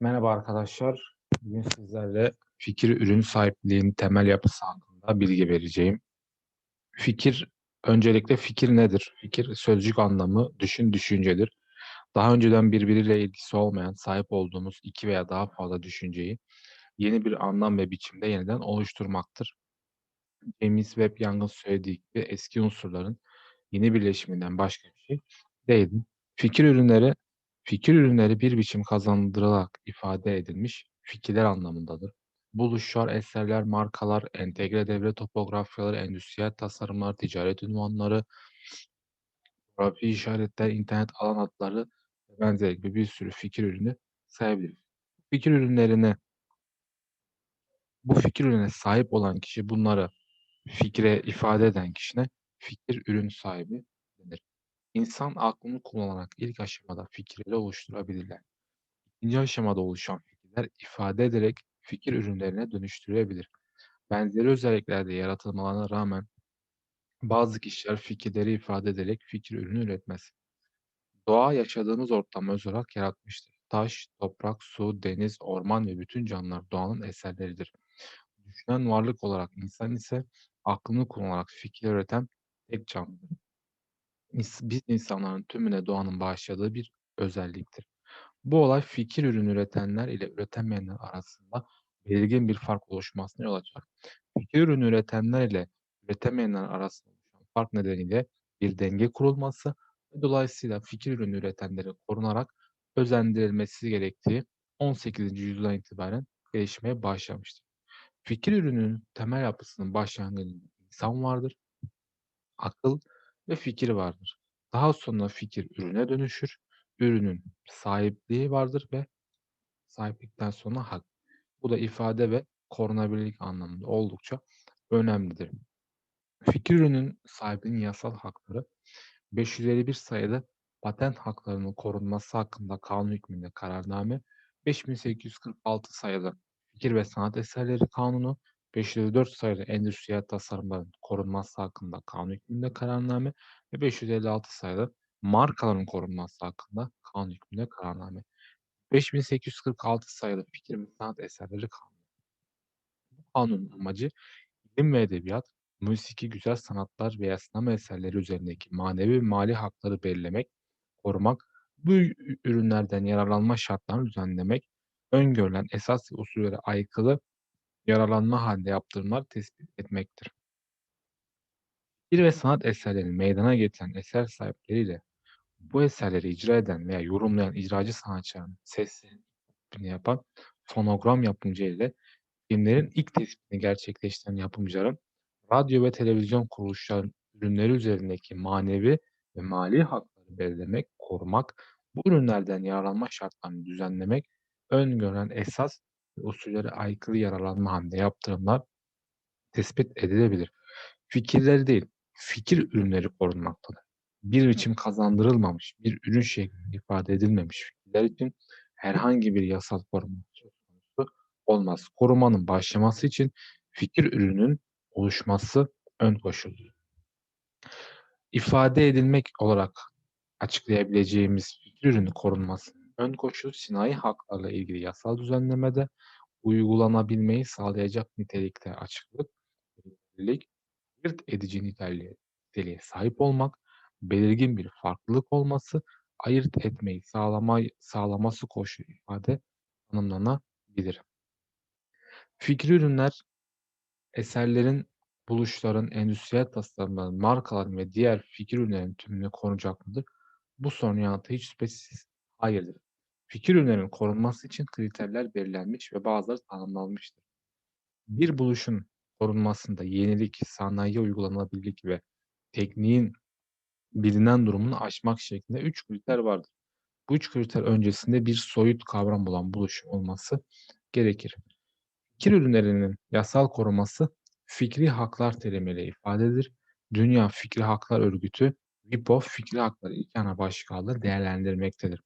Merhaba arkadaşlar. Bugün sizlerle fikir ürün sahipliğinin temel yapısı hakkında bilgi vereceğim. Fikir, öncelikle fikir nedir? Fikir sözcük anlamı düşün, düşüncedir. Daha önceden birbiriyle ilgisi olmayan, sahip olduğumuz iki veya daha fazla düşünceyi yeni bir anlam ve biçimde yeniden oluşturmaktır. James Webb Young'ın söylediği gibi eski unsurların yeni birleşiminden başka bir şey değildir. Fikir ürünleri fikir ürünleri bir biçim kazandırılarak ifade edilmiş fikirler anlamındadır. Buluşlar, eserler, markalar, entegre devre topografyaları, endüstriyel tasarımlar, ticaret ünvanları, coğrafi işaretler, internet alan adları ve benzeri gibi bir sürü fikir ürünü sayabiliriz. Fikir ürünlerine bu fikir ürününe sahip olan kişi bunları fikre ifade eden kişine fikir ürün sahibi. İnsan aklını kullanarak ilk aşamada fikirleri oluşturabilirler. İkinci aşamada oluşan fikirler ifade ederek fikir ürünlerine dönüştürülebilir. Benzeri özelliklerde yaratılmalarına rağmen bazı kişiler fikirleri ifade ederek fikir ürünü üretmez. Doğa yaşadığımız ortamı öz olarak yaratmıştır. Taş, toprak, su, deniz, orman ve bütün canlılar doğanın eserleridir. Düşünen varlık olarak insan ise aklını kullanarak fikir üreten tek canlıdır. Biz insanların tümüne doğanın bağışladığı bir özelliktir. Bu olay fikir ürünü üretenler ile üretemeyenler arasında belirgin bir fark oluşmasına yol açar. Fikir ürünü üretenler ile üretemeyenler arasında oluşan fark nedeniyle bir denge kurulması ve dolayısıyla fikir ürünü üretenlerin korunarak özendirilmesi gerektiği 18. yüzyıldan itibaren gelişmeye başlamıştır. Fikir ürününün temel yapısının başlangıcında insan vardır, akıl ve fikir vardır. Daha sonra fikir ürüne dönüşür. Ürünün sahipliği vardır ve sahiplikten sonra hak. Bu da ifade ve korunabilirlik anlamında oldukça önemlidir. Fikir ürünün sahibinin yasal hakları 551 sayıda patent haklarının korunması hakkında kanun hükmünde kararname, 5846 sayıda fikir ve sanat eserleri kanunu, 554 sayıda endüstriyel tasarımların korunması hakkında kanun hükmünde kararname ve 556 sayıda markaların korunması hakkında kanun hükmünde kararname. 5846 sayılı fikir ve sanat eserleri kanunu. Bu kanunun amacı ilim ve edebiyat, musiki, güzel sanatlar veya sinema eserleri üzerindeki manevi ve mali hakları belirlemek, korumak, bu ürünlerden yararlanma şartlarını düzenlemek, öngörülen esas usullere aykırı yararlanma halinde yaptırımlar tespit etmektir. Fikir ve sanat eserlerini meydana getiren eser sahipleriyle bu eserleri icra eden veya yorumlayan icracı sanatçıların seslerini yapan fonogram yapımcı ile filmlerin ilk tespitini gerçekleştiren yapımcıların radyo ve televizyon kuruluşlarının ürünleri üzerindeki manevi ve mali hakları belirlemek, korumak, bu ürünlerden yararlanma şartlarını düzenlemek, öngören esas usullere aykırı yararlanma halinde yaptırımlar tespit edilebilir. Fikirleri değil, fikir ürünleri korunmaktadır. Bir biçim kazandırılmamış, bir ürün şeklinde ifade edilmemiş fikirler için herhangi bir yasal koruma söz konusu olmaz. Korumanın başlaması için fikir ürünün oluşması ön koşuldur. İfade edilmek olarak açıklayabileceğimiz fikir ürünü korunmasının ön koşulu sinayi haklarla ilgili yasal düzenlemede uygulanabilmeyi sağlayacak nitelikte açıklık, belirlilik, ayırt edici niteliğe, sahip olmak, belirgin bir farklılık olması, ayırt etmeyi sağlama, sağlaması koşulu ifade tanımlanabilir. Fikri ürünler eserlerin, buluşların, endüstriyel tasarımların, markaların ve diğer fikir ürünlerin tümünü korunacak mıdır? Bu sorunun yanıtı hiç şüphesiz hayırdır. Fikir ürünlerinin korunması için kriterler belirlenmiş ve bazıları tanımlanmıştır. Bir buluşun korunmasında yenilik, sanayiye uygulanabilirlik ve tekniğin bilinen durumunu aşmak şeklinde 3 kriter vardır. Bu 3 kriter öncesinde bir soyut kavram olan buluşun olması gerekir. Fikir ürünlerinin yasal koruması fikri haklar terimiyle ifade edilir. Dünya Fikri Haklar Örgütü WIPO fikri hakları ilk ana başlığı değerlendirmektedir.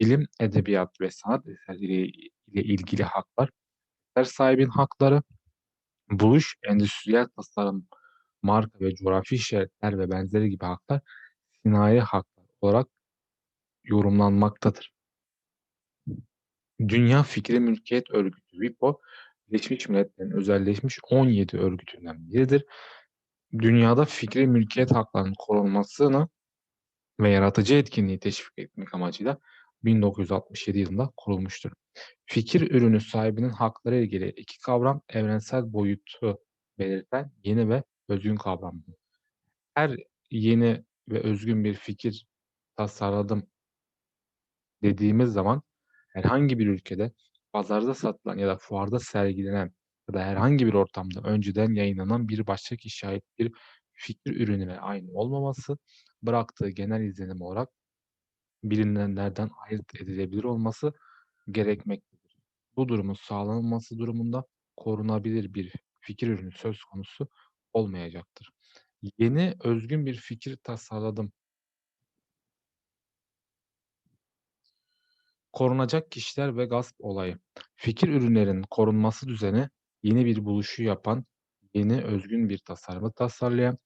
Bilim, edebiyat ve sanat eserleri ile ilgili haklar, eser sahibinin hakları, buluş, endüstriyel tasarım, marka ve coğrafi işaretler ve benzeri gibi haklar sinayi haklar olarak yorumlanmaktadır. Dünya Fikri Mülkiyet Örgütü WIPO, Birleşmiş Milletler'in özelleşmiş 17 örgütünden biridir. Dünyada fikri mülkiyet haklarının korunmasını ve yaratıcı etkinliği teşvik etmek amacıyla 1967 yılında kurulmuştur. Fikir ürünü sahibinin hakları ilgili iki kavram evrensel boyutu belirten yeni ve özgün kavramdır. Her yeni ve özgün bir fikir tasarladım dediğimiz zaman herhangi bir ülkede pazarda satılan ya da fuarda sergilenen ya da herhangi bir ortamda önceden yayınlanan bir başka kişiye ait bir fikir ürününe aynı olmaması, bıraktığı genel izlenim olarak bilinenlerden ayırt edilebilir olması gerekmektedir. Bu durumun sağlanması durumunda korunabilir bir fikir ürünü söz konusu olmayacaktır. Yeni özgün bir fikir tasarladım Korunacak kişiler ve gasp olayı. Fikir ürünlerinin korunması düzeni yeni bir buluşu yapan, yeni özgün bir tasarımı tasarlayan,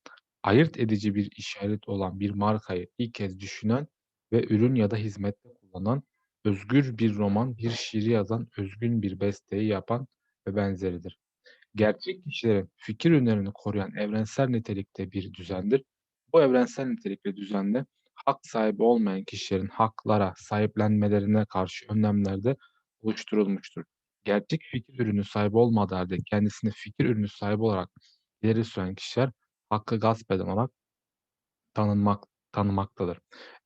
ayırt edici bir işaret olan bir markayı ilk kez düşünen ve ürün ya da hizmette kullanan, özgür bir roman, bir şiiri yazan, özgün bir besteyi yapan ve benzeridir. Gerçek kişilerin fikir ürünlerini koruyan evrensel nitelikte bir düzendir. Bu evrensel nitelikli düzende hak sahibi olmayan kişilerin haklara sahiplenmelerine karşı önlemler de oluşturulmuştur. Gerçek fikir ürünü sahibi olmadığı hâlde kendisini fikir ürünü sahibi olarak ileri süren kişiler hakkı gasp eden olarak tanınmak tanımaktadır.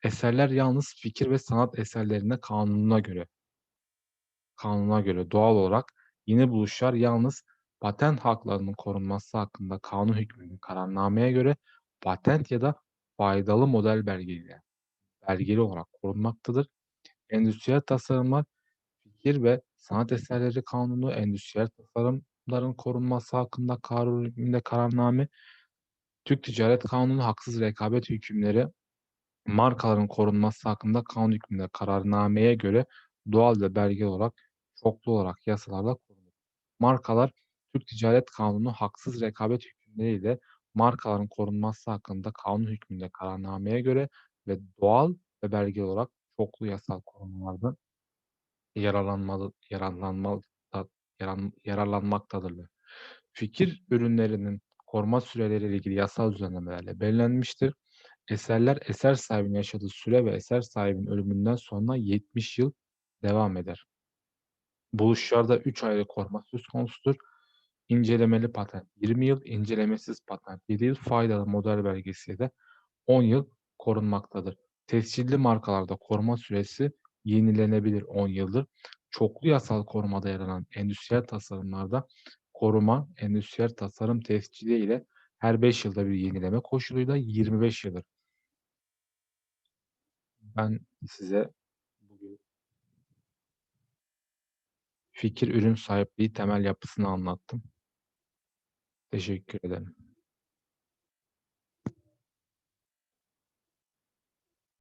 Eserler yalnız fikir ve sanat eserlerine kanununa göre kanuna göre doğal olarak yeni buluşlar yalnız patent haklarının korunması hakkında kanun hükmünde kararnameye göre patent ya da faydalı model belgeliyle belgeli olarak korunmaktadır. Endüstriyel tasarımlar, fikir ve sanat eserleri kanunu, endüstriyel tasarımların korunması hakkında kanun hükmünde kararname, Türk Ticaret Kanunu haksız rekabet hükümleri, markaların korunması hakkında kanun hükmünde kararnameye göre doğal ve belgeli olarak çoklu olarak yasalarla korunur. Markalar Türk Ticaret Kanunu haksız rekabet hükümleriyle markaların korunması hakkında kanun hükmünde kararnameye göre ve doğal ve belgeli olarak çoklu yasal korumalardan yararlanmalı yararlanmalı yararlanmaktadırlar. Fikir ürünlerinin koruma süreleriyle ilgili yasal düzenlemelerle belirlenmiştir. Eserler eser sahibinin yaşadığı süre ve eser sahibinin ölümünden sonra 70 yıl devam eder. Buluşlarda 3 ayrı koruma söz konusudur. İncelemeli patent 20 yıl, incelemesiz patent 7 yıl, faydalı model belgesi de 10 yıl korunmaktadır. Tescilli markalarda koruma süresi yenilenebilir 10 yıldır. Çoklu yasal korumada yer alan endüstriyel tasarımlarda koruma, endüstriyel tasarım tescili ile her 5 yılda bir yenileme koşuluyla 25 yıldır. Ben size bugün fikir ürün sahipliği temel yapısını anlattım. Teşekkür ederim.